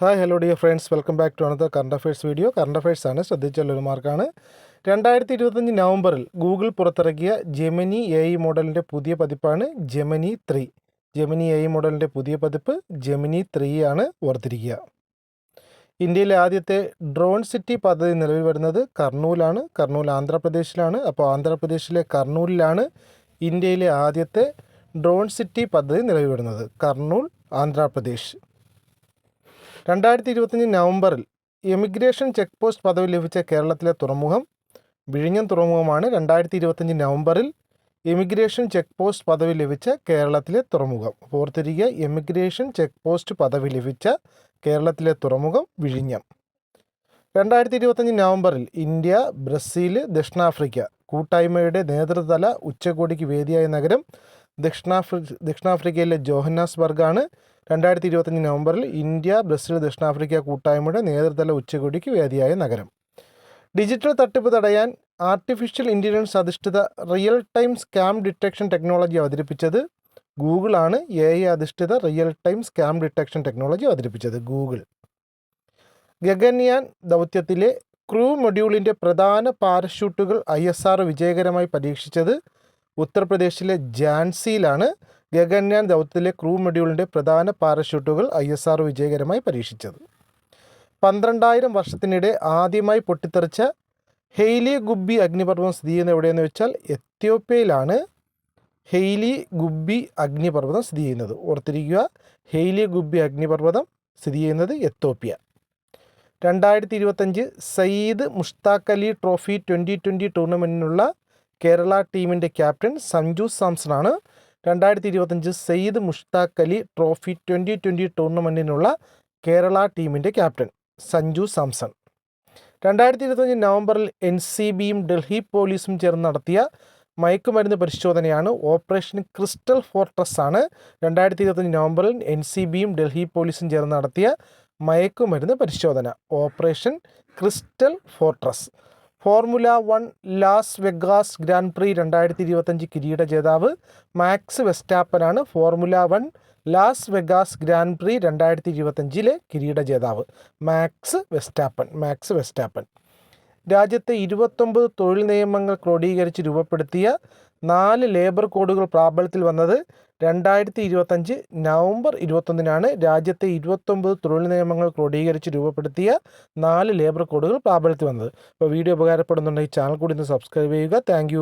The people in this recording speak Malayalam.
Hi hello dear friends welcome back to another current affairs video current affairs ആണ് ശ്രദ്ധിച്ചുള്ള ഒരു മാർക്കാണ്. രണ്ടായിരത്തി ഇരുപത്തഞ്ച് നവംബറിൽ ഗൂഗിൾ പുറത്തിറക്കിയ ജെമിനി എ ഐ മോഡലിന്റെ പുതിയ പതിപ്പാണ് Gemini three Gemini A I മോഡലിന്റെ പുതിയ പതിപ്പ് ജെമിനി ത്രീ ആണ് ഓർത്തിരിക്കുക. ഇന്ത്യയിലെ ആദ്യത്തെ ഡ്രോൺ സിറ്റി പദ്ധതി നിലവിൽ വരുന്നത് കർണൂലാണ്. കർണൂൽ ആന്ധ്രാപ്രദേശിലാണ്. അപ്പോൾ ആന്ധ്രാപ്രദേശിലെ കർണൂലിലാണ് ഇന്ത്യയിലെ ആദ്യത്തെ ഡ്രോൺ സിറ്റി പദ്ധതി നിലവിൽ വരുന്നത്. കർണൂൽ ആന്ധ്രാപ്രദേശ്. രണ്ടായിരത്തി ഇരുപത്തഞ്ച് നവംബറിൽ എമിഗ്രേഷൻ ചെക്ക് പോസ്റ്റ് പദവി ലഭിച്ച കേരളത്തിലെ തുറമുഖം വിഴിഞ്ഞം തുറമുഖമാണ്. രണ്ടായിരത്തി ഇരുപത്തഞ്ച് നവംബറിൽ എമിഗ്രേഷൻ ചെക്ക് പോസ്റ്റ് പദവി ലഭിച്ച കേരളത്തിലെ തുറമുഖം. ഓർത്തിരിക്കുക എമിഗ്രേഷൻ ചെക്ക് പോസ്റ്റ് പദവി ലഭിച്ച കേരളത്തിലെ തുറമുഖം വിഴിഞ്ഞം. രണ്ടായിരത്തി ഇരുപത്തഞ്ച് നവംബറിൽ ഇന്ത്യ ബ്രസീൽ ദക്ഷിണാഫ്രിക്ക കൂട്ടായ്മയുടെ നേതൃതല ഉച്ചകോടിക്ക് വേദിയായ നഗരം ദക്ഷിണാഫ്രി ദക്ഷിണാഫ്രിക്കയിലെ ജോഹന്നാസ്ബർഗാണ്. രണ്ടായിരത്തി ഇരുപത്തഞ്ച് നവംബറിൽ ഇന്ത്യ ബ്രസീൽ ദക്ഷിണാഫ്രിക്ക കൂട്ടായ്മയുടെ നേതൃതല ഉച്ചകോടിക്ക് വേദിയായ നഗരം. ഡിജിറ്റൽ തട്ടിപ്പ് തടയാൻ ആർട്ടിഫിഷ്യൽ ഇന്റലിജൻസ് അധിഷ്ഠിത real time scam detection technology അവതരിപ്പിച്ചത് ഗൂഗിളാണ് എ ഐ അധിഷ്ഠിത real time scam detection technology അവതരിപ്പിച്ചത് ഗൂഗിൾ. ഗഗൻയാൻ ദൗത്യത്തിലെ ക്രൂ മൊഡ്യൂളിന്റെ പ്രധാന പാരഷൂട്ടുകൾ ഐ എസ് ആർ വിജയകരമായി പരീക്ഷിച്ചത് ഉത്തർപ്രദേശിലെ ഝാൻസിയിലാണ്. ഗഗൻയാൻ ദൗത്യത്തിലെ ക്രൂ മൊഡ്യൂളിന്റെ പ്രധാന പാരഷൂട്ടുകൾ ഐ എസ് ആർ വിജയകരമായി പരീക്ഷിച്ചത്. പന്ത്രണ്ടായിരം വർഷത്തിനിടെ ആദ്യമായി പൊട്ടിത്തെറിച്ച ഹെയ്ലി ഗുബ്ബി അഗ്നിപർവതം സ്ഥിതി ചെയ്യുന്നത് എവിടെയെന്ന് വെച്ചാൽ എത്യോപ്യയിലാണ് ഹെയ്ലി ഗുബ്ബി അഗ്നിപർവതം സ്ഥിതി ചെയ്യുന്നത്. ഓർത്തിരിക്കുക ഹെയ്ലി ഗുബ്ബി അഗ്നിപർവതം സ്ഥിതി ചെയ്യുന്നത് എത്യോപ്യ. രണ്ടായിരത്തി ഇരുപത്തഞ്ച് Syed Mushtaq Ali trophy twenty twenty ടൂർണമെന്റിനുള്ള Kerala ടീമിന്റെ ക്യാപ്റ്റൻ സഞ്ജു സാംസൺ ആണ് രണ്ടായിരത്തി ഇരുപത്തഞ്ച് Syed Mushtaq Ali trophy twenty twenty ടൂർണമെന്റിനുള്ള Kerala ടീമിന്റെ ക്യാപ്റ്റൻ സഞ്ജു സാംസൺ. രണ്ടായിരത്തി ഇരുപത്തഞ്ച് നവംബറിൽ എൻ സി ബിയും ഡൽഹി പോലീസും ചേർന്ന് നടത്തിയ മയക്കുമരുന്ന് പരിശോധനയാണ് ഓപ്പറേഷൻ ക്രിസ്റ്റൽ ഫോർട്രസ് ആണ് രണ്ടായിരത്തി ഇരുപത്തഞ്ച് നവംബറിൽ എൻ സി ബിയും ഡൽഹി പോലീസും ചേർന്ന് നടത്തിയ മയക്കുമരുന്ന് പരിശോധന operation crystal fortress. Formula one Las Vegas grand prix രണ്ടായിരത്തി ഇരുപത്തഞ്ച് കിരീട ജേതാവ് Max വെസ്റ്റാപ്പനാണ് formula one Las Vegas grand prix രണ്ടായിരത്തി ഇരുപത്തഞ്ചിലെ കിരീട ജേതാവ് മാക്സ് വെസ്റ്റാപ്പൻ മാക്സ് വെസ്റ്റാപ്പൻ. രാജ്യത്തെ ഇരുപത്തൊമ്പത് തൊഴിൽ നിയമങ്ങൾ ക്രോഡീകരിച്ച് രൂപപ്പെടുത്തിയ നാല് ലേബർ കോഡുകൾ പ്രാബല്യത്തിൽ വന്നത് രണ്ടായിരത്തി ഇരുപത്തഞ്ച് നവംബർ ഇരുപത്തൊന്നിനാണ്. രാജ്യത്തെ ഇരുപത്തൊമ്പത് തൊഴിൽ നിയമങ്ങൾ ക്രോഡീകരിച്ച് രൂപപ്പെടുത്തിയ നാല് ലേബർ കോഡുകൾ പ്രാബല്യത്തിൽ വന്നത്. അപ്പോൾ വീഡിയോ ഉപകാരപ്പെടുന്നുണ്ടെങ്കിൽ ചാനൽ കൂടി ഒന്ന് സബ്സ്ക്രൈബ് ചെയ്യുക. താങ്ക്